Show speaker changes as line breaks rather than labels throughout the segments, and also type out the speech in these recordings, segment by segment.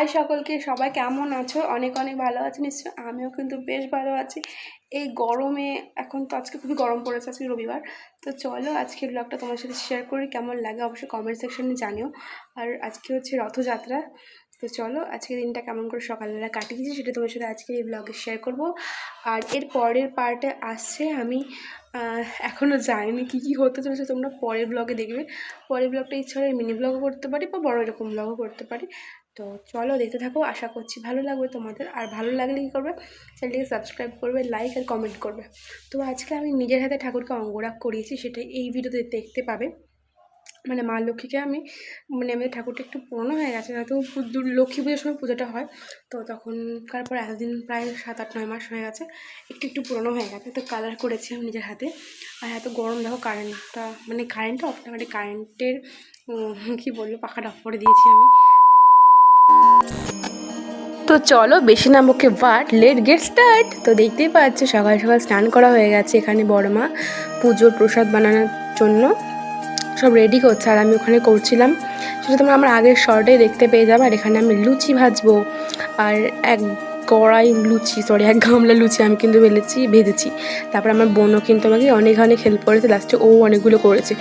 High সকলকে, সবাই কেমন আছো? অনেক অনেক ভালো আছে নিশ্চয় আমিও কিন্তু বেশ ভালো আছি। এই গরমে এখন তো আজকে খুবই গরম পড়েছে, আজকে রবিবার। তো চলো আজকে ব্লগটা তোমার সাথে শেয়ার করি, কেমন লাগে অবশ্যই কমেন্ট সেকশনে জানিও। আর আজকে হচ্ছে রথযাত্রা। তো চলো আজকে দিনটা কেমন করে সকালবেলা কাটিয়েছি সেটা তোমার সাথে আজকে এই ব্লগে শেয়ার করব। আর এর পরের পার্টে আসছে আমি এখনও যাইনি, কী কী হতে চলেছে তোমরা পরের ব্লগে দেখবে। পরের ব্লগটা ইচ্ছা হলে মিনি ব্লগও করতে পারি বা বড় এরকম ব্লগও করতে পারি। তো চলো দেখতে থাকো, আশা করছি ভালো লাগবে তোমাদের। আর ভালো লাগলে কী করবে? চ্যানেলটিকে সাবস্ক্রাইব করবে লাইক আর কমেন্ট করবে। তো আজকে আমি নিজের হাতে ঠাকুরকে অঙ্গরাগ করিয়েছি, সেটা এই ভিডিওতে দেখতে পাবে। মানে মা লক্ষ্মীকে আমি মানে আমাদের ঠাকুরটা একটু পুরনো হয়ে গেছে, হয়তো লক্ষ্মী পুজোর সময় পুজোটা হয়। তো তখনকার পর এতদিন প্রায় সাত আট নয় মাস হয়ে গেছে, একটু একটু পুরনো হয়ে গেছে, তো কালার করেছি আমি নিজের হাতে। আর এত গরম, দেখো কারেন্টটা মানে কারেন্টটা অফ না মানে কারেন্টের কী বলব, পাখাটা অফ করে দিয়েছি আমি। তো চলো বেশি না মুখে বাট লেট গেট স্টার্ট। তো দেখতেই পাচ্ছ সকাল সকাল স্নান করা হয়ে গেছে এখানে বড় মা পুজোর প্রসাদ বানানোর জন্য। সব রেডি করছে আর আমি ওখানে করছিলাম। সেটা তোমরা আমার আগের শর্টে দেখতে পেয়ে যাবে। আর এখানে আমি লুচি ভাজবো। আর এক কড়াই লুচি সরি এক গামলা লুচি আমি কিন্তু বেলেছি ভেজেছি। তারপর আমার বোনও কিন্তু আমাকে অনেক অনেক হেল্প করেছে লাস্টে ও অনেকগুলো করেছে।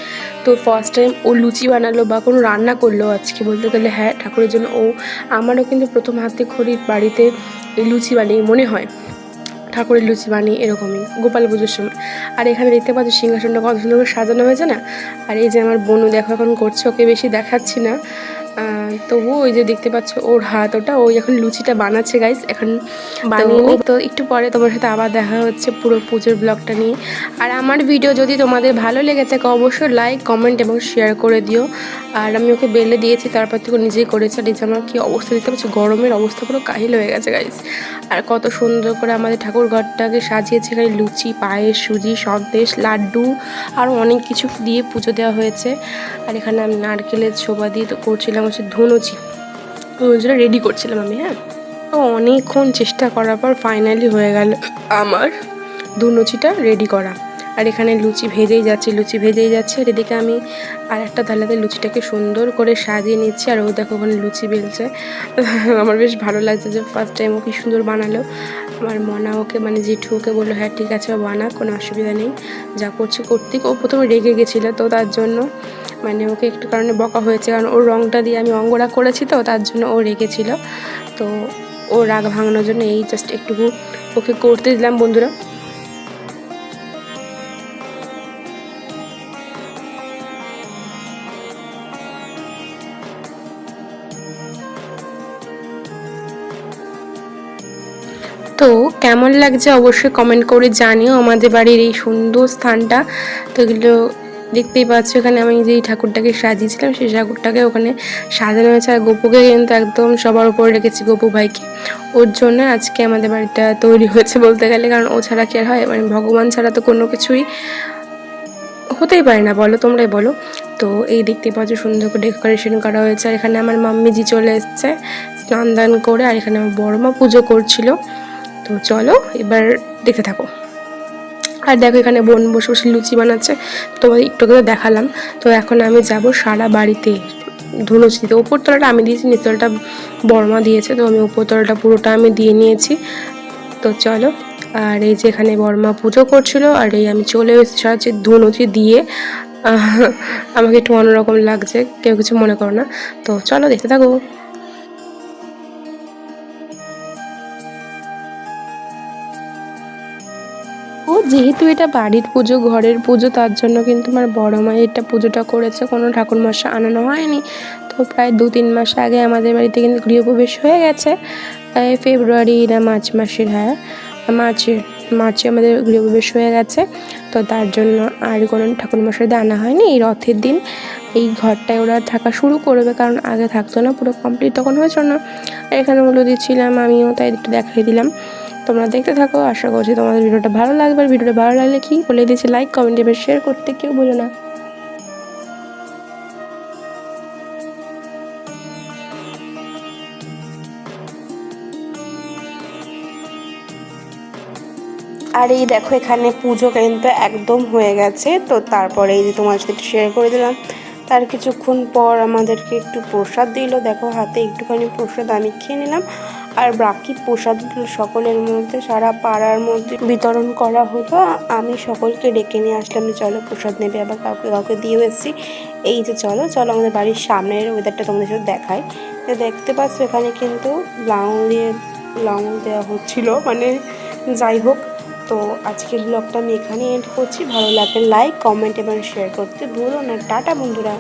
তো ফার্স্ট টাইম ও লুচি বানালো বা কোনো রান্না করল আজকে বলতে গেলে হ্যাঁ ঠাকুরের জন্য ও আমারও কিন্তু প্রথম হাতে খড়ির বাড়িতে এই লুচি বানিয়ে মনে হয়। ঠাকুরের লুচি বানিয়ে এরকমই, গোপাল পুজোর সময়। আর এখানে দেখতে পাচ্ছি সিংহাসনটা কত সুন্দর সাজানো হয়েছে না? আর এই যে আমার বোনও দেখো এখন করছে, ওকে বেশি দেখাচ্ছি না। তবু ওই যে দেখতে পাচ্ছ ওর হাত ওটা ওই এখন লুচিটা বানাচ্ছে গাইস এখন বানিয়ে তো একটু পরে তোমার সাথে আবার দেখা হচ্ছে পুরো পুজোর ব্লগটা নিয়ে। আর আমার ভিডিও যদি তোমাদের ভালো লেগে থাকে অবশ্যই লাইক কমেন্ট এবং শেয়ার করে দিও। আর আমি ওকে বেলে দিয়েছি তারপর থেকে নিজেই করেছি। আর যে আমার কী অবস্থা দেখতে পাচ্ছি গরমের অবস্থা পুরো কাহিল হয়ে গেছে গাইস আর কত সুন্দর করে আমাদের ঠাকুর ঘরটাকে সাজিয়েছে এখানে লুচি পায়েস সুজি সন্দেশ লাড্ডু আর অনেক কিছু দিয়ে পুজো দেওয়া হয়েছে। আর এখানে আমি নারকেলের ছোবা দিয়ে তো করছিলাম হচ্ছে ধুনুচি ধুনুচিটা রেডি করছিলাম আমি হ্যাঁ। তো অনেকক্ষণ চেষ্টা করার পর ফাইনালি হয়ে গেল আমার ধুনুচিটা রেডি করা। আর এখানে লুচি ভেজেই যাচ্ছে, লুচি ভেজেই যাচ্ছে। আর এদিকে আমি আর একটা থালাতে লুচিটাকে সুন্দর করে সাজিয়ে নিচ্ছি। আর ও দেখো ওখানে লুচি বেলছে। আমার বেশ ভালো লাগছে যে ফার্স্ট টাইম ও কি সুন্দর বানালো। আমার মনা ওকে মানে জেঠু ওকে বলল হ্যাঁ ঠিক আছে বানা কোনো অসুবিধা নেই। যা করছে করতে। ও প্রথমে রেগে গেছিল, তো তার জন্য মানে ওকে একটু কারণে বকা হয়েছে, কারণ ওর রঙটা দিয়ে আমি অঙ্গরা করেছি তো, তার জন্য ও রেগেছিল। তো ও রাগ ভাঙানোর জন্য এই জাস্ট একটুকু ওকে করতে দিলাম বন্ধুরা। তো কেমন লাগছে অবশ্যই কমেন্ট করে জানিও, আমাদের বাড়ির এই সুন্দর স্থানটা। তো এগুলো দেখতেই পাচ্ছ, এখানে আমি যেই ঠাকুরটাকে সাজিয়েছিলাম, সেই ঠাকুরটাকে ওখানে সাজানো হয়েছে। আর গোপুকে কিন্তু একদম সবার উপরে রেখেছি গোপু ভাইকে। ওর জন্য আজকে আমাদের বাড়িটা তৈরি হয়েছে বলতে গেলে, কারণ ও ছাড়া কি আর হয়? মানে ভগবান ছাড়া তো কোনো কিছুই হতেই পারে না, বলো তোমরাই বলো। তো এই দেখতে পাচ্ছ, সুন্দর করে ডেকোরেশন করা হয়েছে। আর এখানে আমার মাম্মিজি চলে এসছে স্নান দান করে, আর এখানে আমার বড় মা পুজো করছিল। তো চলো, এবার দেখতে থাকো। আর দেখো এখানে বোন বসে বসে লুচি বানাচ্ছে। তোমাদের একটু করে দেখালাম। তো এখন আমি যাব সারা বাড়িতে ধুনুচি দিতে ওপরতলাটা আমি দিয়েছি, নিচতলাটা বর্মা দিয়েছে। তো আমি উপরতলাটা পুরোটা আমি দিয়ে নিয়েছি। তো চলো, আর এই যে এখানে বর্মা পুজো করছিল, আর এই আমি চলে এসেছি সারা ধুনুচি দিয়ে। আমাকে একটু অন্যরকম লাগছে, কেউ কিছু মনে করো না। তো চলো দেখতে থাকো। ও যেহেতু এটা বাড়ির পুজো, ঘরের পুজো, তার জন্য কিন্তু আমার বড় মা এটা পুজোটা করেছে। কোনো ঠাকুর মশা আনানো হয়নি। তো প্রায় দু তিন মাস আগে আমাদের বাড়িতে কিন্তু গৃহপ্রবেশ হয়ে গেছে। ফেব্রুয়ারি না মার্চ মাসের হ্যাঁ মার্চে মার্চে আমাদের গৃহপ্রবেশ হয়ে গেছে। তো তার জন্য আর কোনো ঠাকুর মশাইদের আনা হয়নি। এই রথের দিন এই ঘরটায় ওরা থাকা শুরু করবে, কারণ আগে থাকতো না, পুরো কমপ্লিট তখন হয়েছিল না। এখানে ওগুলো দিচ্ছিলাম, আমিও তাই একটু দেখাই দিলাম। তোমরা দেখতে থাকো। আশা করছি তোমাদের ভিডিওটা ভালো লাগবে। আর ভিডিওটা ভালো লাগলে কি? বলে দিয়েছি লাইক কমেন্ট এবার শেয়ার করতে কেউ বলো না। আর এই দেখো, এখানে পুজো কিন্তু একদম হয়ে গেছে। তো তারপরে এই যে তোমার সাথে শেয়ার করে দিলাম। তার কিছুক্ষণ পর আমাদেরকে একটু প্রসাদ দিল। দেখো, হাতে একটুখানি প্রসাদ আমি খেয়ে নিলাম। আর বাকি প্রসাদগুলো সকলের মধ্যে, সারা পাড়ার মধ্যে বিতরণ করা হলো আমি সকলকে ডেকে নিয়ে আসলাম যে, চলো প্রসাদ নেবে, আবার কাউকে কাউকে দিয়েও এসেছি। এই যে, চলো চলো আমাদের বাড়ির সামনের ওয়েদারটা তোমাদের সাথে দেখায় তো দেখতে পাচ্ছ, এখানে কিন্তু লাঙল দিয়ে লাঙল দেওয়া হচ্ছিল। মানে যাই হোক, তো আজকের ব্লগটা আমি এখানে এন্ড করছি। ভালো লাগলে লাইক কমেন্ট এবং শেয়ার করতে ভুলো না। টাটা, বন্ধুরা।